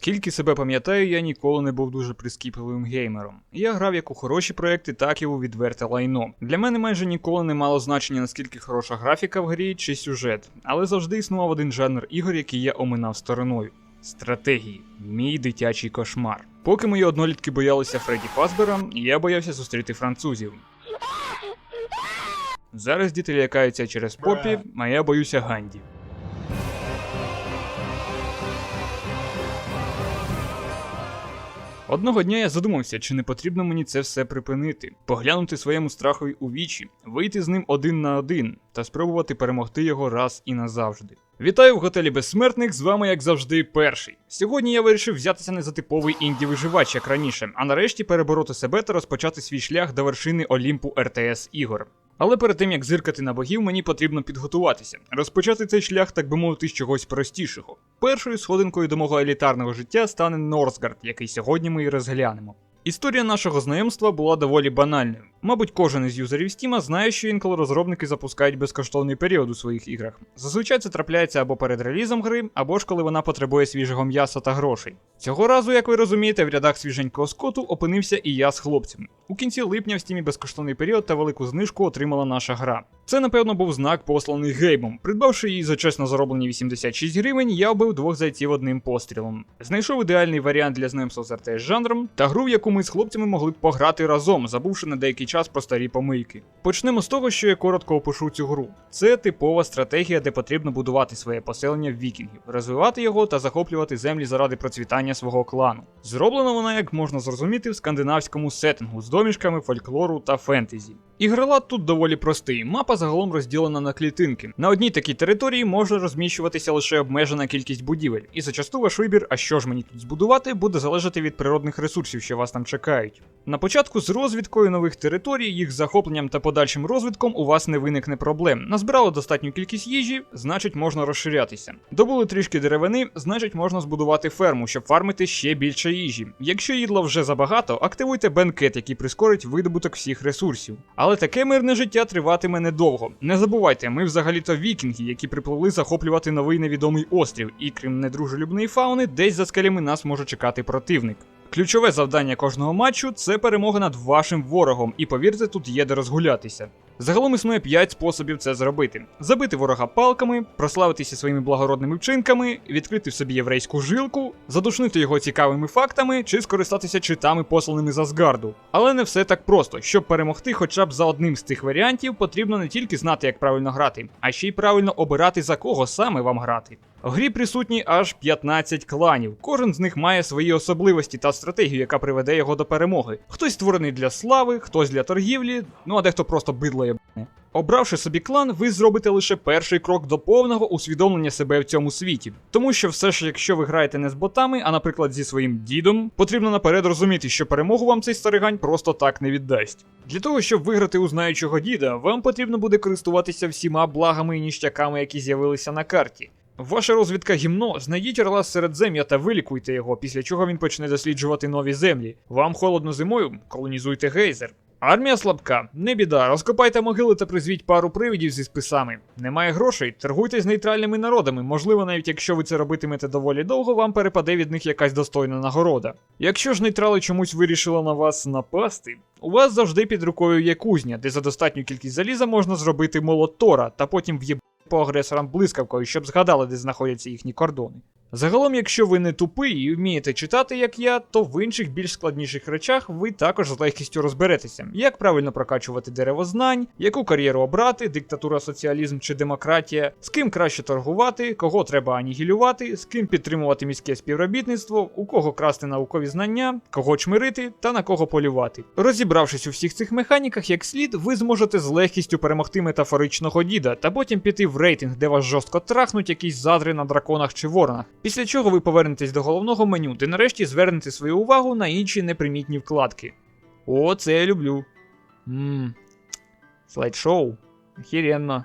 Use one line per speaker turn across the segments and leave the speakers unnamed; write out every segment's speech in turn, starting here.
Скільки себе пам'ятаю, я ніколи не був дуже прискіпливим геймером. Я грав як у хороші проекти, так і у відверте лайно. Для мене майже ніколи не мало значення наскільки хороша графіка в грі чи сюжет, але завжди існував один жанр ігор, який я оминав стороною. Стратегії, мій дитячий кошмар. Поки мої однолітки боялися Фредді Фазбера, я боявся зустріти французів. Зараз діти лякаються через попі, а я боюся Ганді. Одного дня я задумався, чи не потрібно мені це все припинити, поглянути своєму страхові у вічі, вийти з ним один на один та спробувати перемогти його раз і назавжди. Вітаю в готелі безсмертних, з вами, як завжди, перший. Сьогодні я вирішив взятися не за типовий інді виживач, як раніше, а нарешті перебороти себе та розпочати свій шлях до вершини Олімпу РТС ігор. Але перед тим як зиркати на богів, мені потрібно підготуватися, розпочати цей шлях, так би мовити, з чогось простішого. Першою сходинкою до мого елітарного життя стане Норсгард, який сьогодні ми і розглянемо. Історія нашого знайомства була доволі банальною. Мабуть, кожен із юзерів Steam знає, що інколи розробники запускають безкоштовний період у своїх іграх. Зазвичай це трапляється або перед релізом гри, або ж коли вона потребує свіжого м'яса та грошей. Цього разу, як ви розумієте, в рядах свіженького скоту опинився і я з хлопцями. У кінці липня в стімі безкоштовний період та велику знижку отримала наша гра. Це, напевно, був знак, посланий геймом. Придбавши її за чесно зароблені 86 гривень, я вбив двох зайців одним пострілом. Знайшов ідеальний варіант для знайомства з РТС жанром та гру, в яку ми з хлопцями могли б пограти разом, забувши на деякий час про старі помийки. Почнемо з того, що я коротко опишу цю гру. Це типова стратегія, де потрібно будувати своє поселення вікінгів, розвивати його та захоплювати землі заради процвітання свого клану. Зроблена вона, як можна зрозуміти, в скандинавському сеттингу з домішками фольклору та фентезі. Ігролад тут доволі простий. Мапа загалом розділена на клітинки. На одній такій території може розміщуватися лише обмежена кількість будівель, і зачасту ваш вибір, а що ж мені тут збудувати, буде залежати від природних ресурсів, що вас там чекають. На початку з розвідкою нових територій, їх захопленням та подальшим розвитком у вас не виникне проблем. Назбирали достатню кількість їжі, значить можна розширятися. Добули трішки деревини, значить можна збудувати ферму, щоб фармити ще більше їжі. Якщо їдла вже забагато, активуйте бенкет, який прискорить видобуток всіх ресурсів. Але таке мирне життя триватиме недовго. Не забувайте, ми взагалі-то вікінги, які припливли захоплювати новий невідомий острів, і крім недружелюбної фауни, десь за скелями нас може чекати противник. Ключове завдання кожного матчу це перемога над вашим ворогом, і повірте, тут є де розгулятися. Загалом існує 5 способів це зробити: забити ворога палками, прославитися своїми благородними вчинками, відкрити в собі єврейську жилку, задушнити його цікавими фактами чи скористатися читами, посланими з Асгарду. Але не все так просто. Щоб перемогти хоча б за одним з цих варіантів, потрібно не тільки знати, як правильно грати, а ще й правильно обирати за кого саме вам грати. В грі присутні аж 15 кланів. Кожен з них має свої особливості та стратегію, яка приведе його до перемоги. Хтось створений для слави, хтось для торгівлі, ну а дехто просто бидло єбане. Обравши собі клан, ви зробите лише перший крок до повного усвідомлення себе в цьому світі. Тому що все ж, якщо ви граєте не з ботами, а наприклад зі своїм дідом, потрібно наперед розуміти, що перемогу вам цей старигань просто так не віддасть. Для того, щоб виграти у знаючого діда, вам потрібно буде користуватися всіма благами і ніщаками, які з'явилися на карті. Ваша розвідка гімно, знайдіть орла середзем'я та вилікуйте його, після чого він почне досліджувати нові землі. Вам холодно зимою, колонізуйте гейзер. Армія слабка, не біда, розкопайте могили та призвіть пару привидів зі списами. Немає грошей, торгуйте з нейтральними народами. Можливо, навіть якщо ви це робитимете доволі довго, вам перепаде від них якась достойна нагорода. Якщо ж нейтрали чомусь вирішили на вас напасти, у вас завжди під рукою є кузня, де за достатню кількість заліза можна зробити молот Тора та потім в'єб по агресорам блискавкою, щоб згадали, де знаходяться їхні кордони. Загалом, якщо ви не тупий і вмієте читати, як я, то в інших більш складніших речах ви також з легкістю розберетеся, як правильно прокачувати дерево знань, яку кар'єру обрати, диктатура, соціалізм чи демократія, з ким краще торгувати, кого треба анігілювати, з ким підтримувати міське співробітництво, у кого красти наукові знання, кого чмирити та на кого полювати. Розібравшись у всіх цих механіках як слід, ви зможете з легкістю перемогти метафоричного діда та потім піти в рейтинг, де вас жорстко трахнуть якісь задри на драконах чи воронах. Після чого ви повернетесь до головного меню, де нарешті звернете свою увагу на інші непримітні вкладки. О, це я люблю. Ммм. Слайдшоу. Охеренно.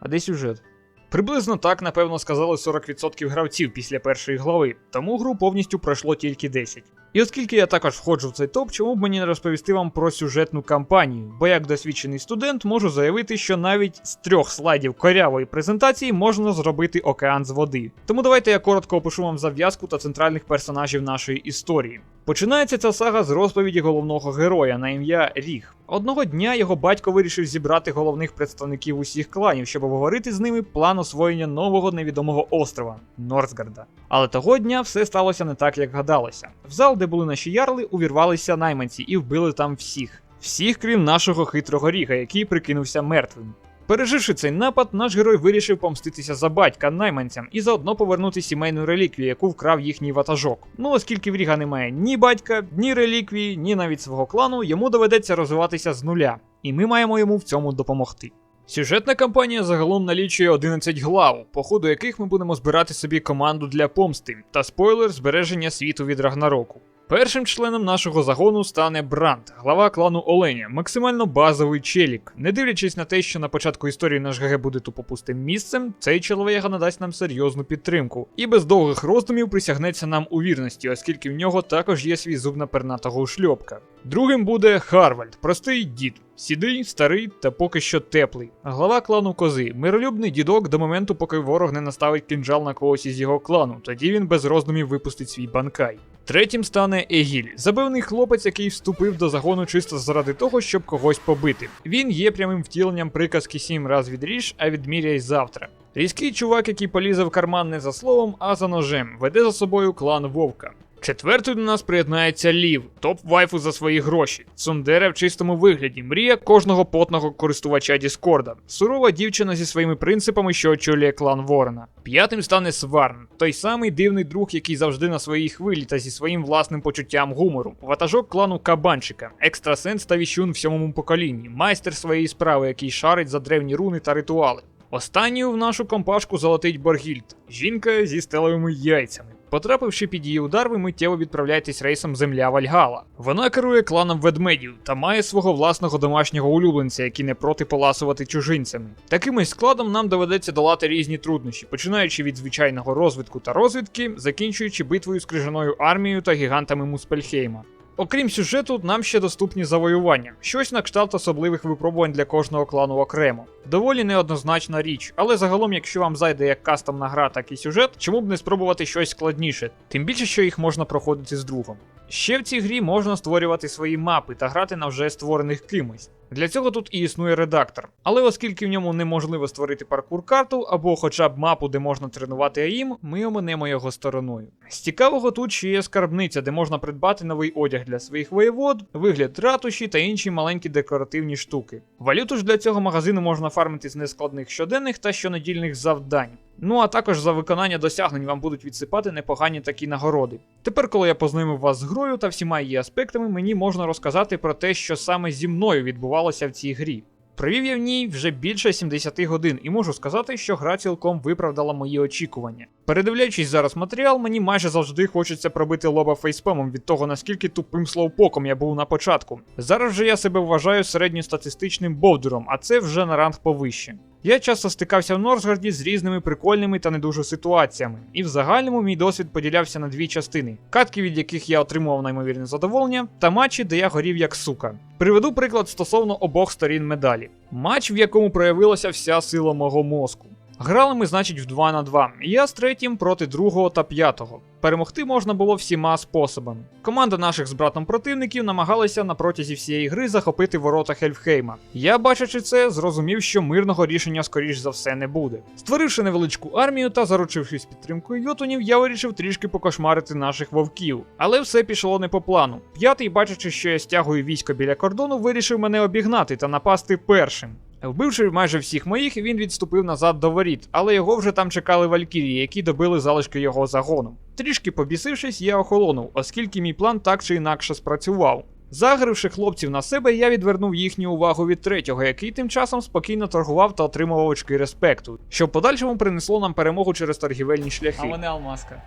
А де сюжет? Приблизно так, напевно, сказали 40% гравців після першої глави, тому гру повністю пройшло тільки 10. І оскільки я також входжу в цей топ, чому б мені не розповісти вам про сюжетну кампанію? Бо як досвідчений студент можу заявити, що навіть з трьох слайдів корявої презентації можна зробити океан з води. Тому давайте я коротко опишу вам зав'язку та центральних персонажів нашої історії. Починається ця сага з розповіді головного героя на ім'я Ріг. Одного дня його батько вирішив зібрати головних представників усіх кланів, щоб обговорити з ними план освоєння нового невідомого острова Норсгарда. Але того дня все сталося не так, як гадалося. В зал, де були наші ярли, увірвалися найманці і вбили там всіх. Всіх, крім нашого хитрого ріга, який прикинувся мертвим. Переживши цей напад, наш герой вирішив помститися за батька найманцям і заодно повернути сімейну реліквію, яку вкрав їхній ватажок. Ну оскільки в Ріга немає ні батька, ні реліквії, ні навіть свого клану, йому доведеться розвиватися з нуля, і ми маємо йому в цьому допомогти. Сюжетна кампанія загалом налічує 11 глав, по ходу яких ми будемо збирати собі команду для помсти та спойлер збереження світу від Рагнароку. Першим членом нашого загону стане Бранд, глава клану Оленя, максимально базовий челік. Не дивлячись на те, що на початку історії наш ГГ буде тупо пустим місцем, цей чоловіка надасть нам серйозну підтримку і без довгих роздумів присягнеться нам у вірності, оскільки в нього також є свій зуб напернатого ушльопка. Другим буде Харвальд, простий дід, сідий, старий та поки що теплий. Глава клану кози, миролюбний дідок до моменту, поки ворог не наставить кінжал на когось із його клану, тоді він без роздумів випустить свій банкай. Третім стане Егіль, забивний хлопець, який вступив до загону чисто заради того, щоб когось побити. Він є прямим втіленням приказки сім раз відріж, а відміряй завтра. Різкий чувак, який полізе в карман не за словом, а за ножем, веде за собою клан Вовка. Четвертою до нас приєднається Лів, топ вайфу за свої гроші. Цундере в чистому вигляді, мрія кожного потного користувача Діскорда. Сурова дівчина зі своїми принципами, що очолює клан Ворона. П'ятим стане Сварн, той самий дивний друг, який завжди на своїй хвилі та зі своїм власним почуттям гумору. Ватажок клану Кабанчика, екстрасенс та віщун в сьомому поколінні, майстер своєї справи, який шарить за древні руни та ритуали. Останньою в нашу компашку залетить Боргільд, жінка зі стелевими яйцями. Потрапивши під її удар, ви миттєво відправляєтесь рейсом Земля Вальгала. Вона керує кланом ведмедів та має свого власного домашнього улюбленця, який не проти поласувати чужинцями. Таким складом нам доведеться долати різні труднощі, починаючи від звичайного розвитку та розвідки, закінчуючи битвою з крижаною армією та гігантами Муспельхейма. Окрім сюжету, нам ще доступні завоювання, щось на кшталт особливих випробувань для кожного клану окремо. Доволі неоднозначна річ, але загалом, якщо вам зайде як кастомна гра, так і сюжет, чому б не спробувати щось складніше, тим більше, що їх можна проходити з другом. Ще в цій грі можна створювати свої мапи та грати на вже створених кимось. Для цього тут і існує редактор. Але оскільки в ньому неможливо створити паркур карту або хоча б мапу, де можна тренувати АІМ, ми оминемо його стороною. З цікавого тут ще є скарбниця, де можна придбати новий одяг для своїх воєвод, вигляд ратуші та інші маленькі декоративні штуки. Валюту ж для цього магазину можна фармити з нескладних щоденних та щонедільних завдань. Ну а також за виконання досягнень вам будуть відсипати непогані такі нагороди. Тепер, коли я познайомив вас з грою та всіма її аспектами, мені можна розказати про те, що саме зі мною відбувалося в цій грі. Провів я в ній вже більше 70 годин, і можу сказати, що гра цілком виправдала мої очікування. Передивляючись зараз матеріал, мені майже завжди хочеться пробити лоба фейспамом від того, наскільки тупим слоупоком я був на початку. Зараз же я себе вважаю середньостатистичним бовдуром, а це вже на ранг повище. Я часто стикався в Норсгарді з різними прикольними та не дуже ситуаціями, і в загальному мій досвід поділявся на дві частини: катки, від яких я отримував неймовірне задоволення, та матчі, де я горів як сука. Приведу приклад стосовно обох сторін медалі. Матч, в якому проявилася вся сила мого мозку. Грали ми, значить, в 2 на 2. Я з третім проти другого та п'ятого. Перемогти можна було всіма способами. Команда наших з братом противників намагалася на протязі всієї гри захопити ворота Хельфхейма. Я, бачачи це, зрозумів, що мирного рішення скоріш за все не буде. Створивши невеличку армію та заручившись підтримкою йотунів, я вирішив трішки покошмарити наших вовків. Але все пішло не по плану. П'ятий, бачачи, що я стягую військо біля кордону, вирішив мене обігнати та напасти першим. Вбивши майже всіх моїх, він відступив назад до воріт, але його вже там чекали валькірії, які добили залишки його загону. Трішки побісившись, я охолонув, оскільки мій план так чи інакше спрацював. Загривши хлопців на себе, я відвернув їхню увагу від третього, який тим часом спокійно торгував та отримував очки респекту, що в подальшому принесло нам перемогу через торгівельні шляхи.
А мене алмазка.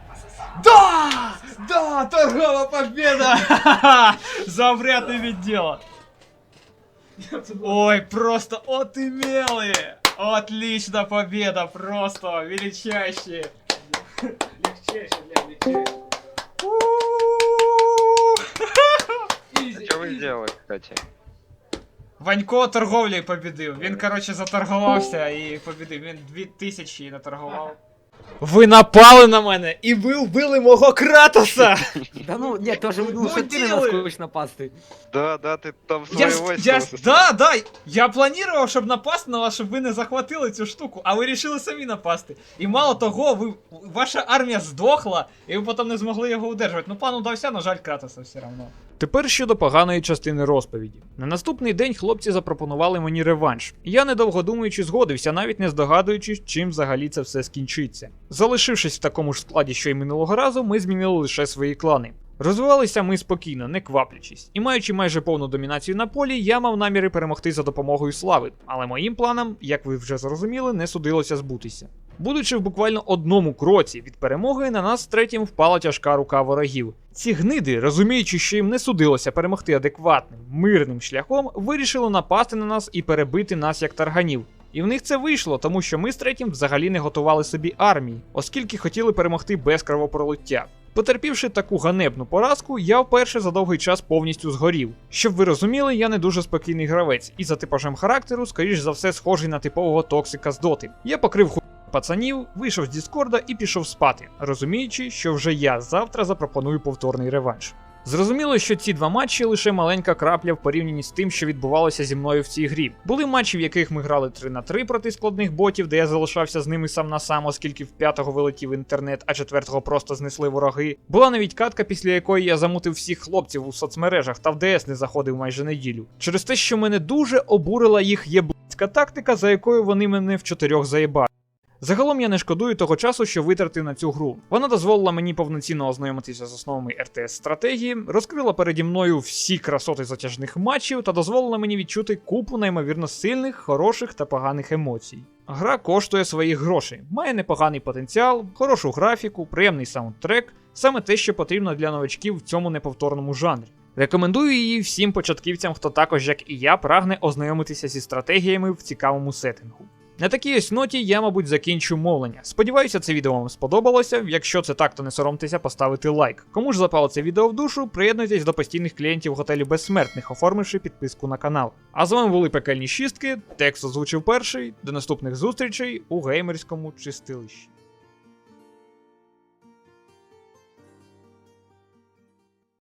Да! Да! Торгова победа! Запретное відділо. Ой, просто от отымелые! Отлично, победа, просто величайшие! Легчайшие, бля, легчайшие.
Что вы делаете, кстати?
Ванько торговлею побідив. Він, короче, заторговался и побідив. Він 2000 наторгував. Ви напали на мене і ви вбили мого кратоса!
Да ну, нет, тоже ну, что ты на
делай.
нас хочешь напасти.
Да, да, ты там
Я,
свои
ж-
войска
я, ж-
высадил.
да, да, я планував, щоб напасти на вас, щоб ви не захватили цю штуку, а ви вирішили самі напасти. І мало того, ви, ваша армія здохла, і ви потім не змогли його удержувати. Ну, план удався, на жаль, Кратоса все одно.
Тепер щодо поганої частини розповіді. На наступний день хлопці запропонували мені реванш. Я недовго думаючи згодився, навіть не здогадуючись, чим взагалі це все скінчиться. Залишившись в такому ж складі, що й минулого разу, ми змінили лише свої клани. Розвивалися ми спокійно, не кваплячись, і маючи майже повну домінацію на полі, я мав наміри перемогти за допомогою слави, але моїм планам, як ви вже зрозуміли, не судилося збутися. Будучи в буквально одному кроці від перемоги, на нас третім впала тяжка рука ворогів. Ці гниди, розуміючи, що їм не судилося перемогти адекватним, мирним шляхом, вирішили напасти на нас і перебити нас як тарганів. І в них це вийшло, тому що ми з третім взагалі не готували собі армії, оскільки хотіли перемогти без кровопролиття. Потерпівши таку ганебну поразку, я вперше за довгий час повністю згорів. Щоб ви розуміли, я не дуже спокійний гравець, і за типажем характеру, скоріш за все, схожий на типового токсика з доти. Я покрив пацанів, вийшов з Діскорда і пішов спати, розуміючи, що вже я завтра запропоную повторний реванш. Зрозуміло, що ці два матчі лише маленька крапля в порівнянні з тим, що відбувалося зі мною в цій грі. Були матчі, в яких ми грали 3 на 3 проти складних ботів, де я залишався з ними сам на сам, оскільки в п'ятого вилетів інтернет, а четвертого просто знесли вороги. Була навіть катка, після якої я замутив всіх хлопців у соцмережах та в ДС не заходив майже неділю. Через те, що мене дуже обурила їх єблицька тактика, за якою вони мене в чотирьох заєбали. Загалом я не шкодую того часу, що витратив на цю гру. Вона дозволила мені повноцінно ознайомитися з основами РТС стратегії, розкрила переді мною всі красоти затяжних матчів та дозволила мені відчути купу неймовірно сильних, хороших та поганих емоцій. Гра коштує своїх грошей, має непоганий потенціал, хорошу графіку, приємний саундтрек, саме те, що потрібно для новачків в цьому неповторному жанрі. Рекомендую її всім початківцям, хто також, як і я, прагне ознайомитися зі стратегіями в цікавому сеттингу. На такій ось ноті я, мабуть, закінчу мовлення. Сподіваюся, це відео вам сподобалося. Якщо це так, то не соромтеся поставити лайк. Кому ж запало це відео в душу, приєднуйтесь до постійних клієнтів готелю безсмертних, оформивши підписку на канал. А з вами були пекельні шістки. Текст озвучив перший. До наступних зустрічей у геймерському чистилищі.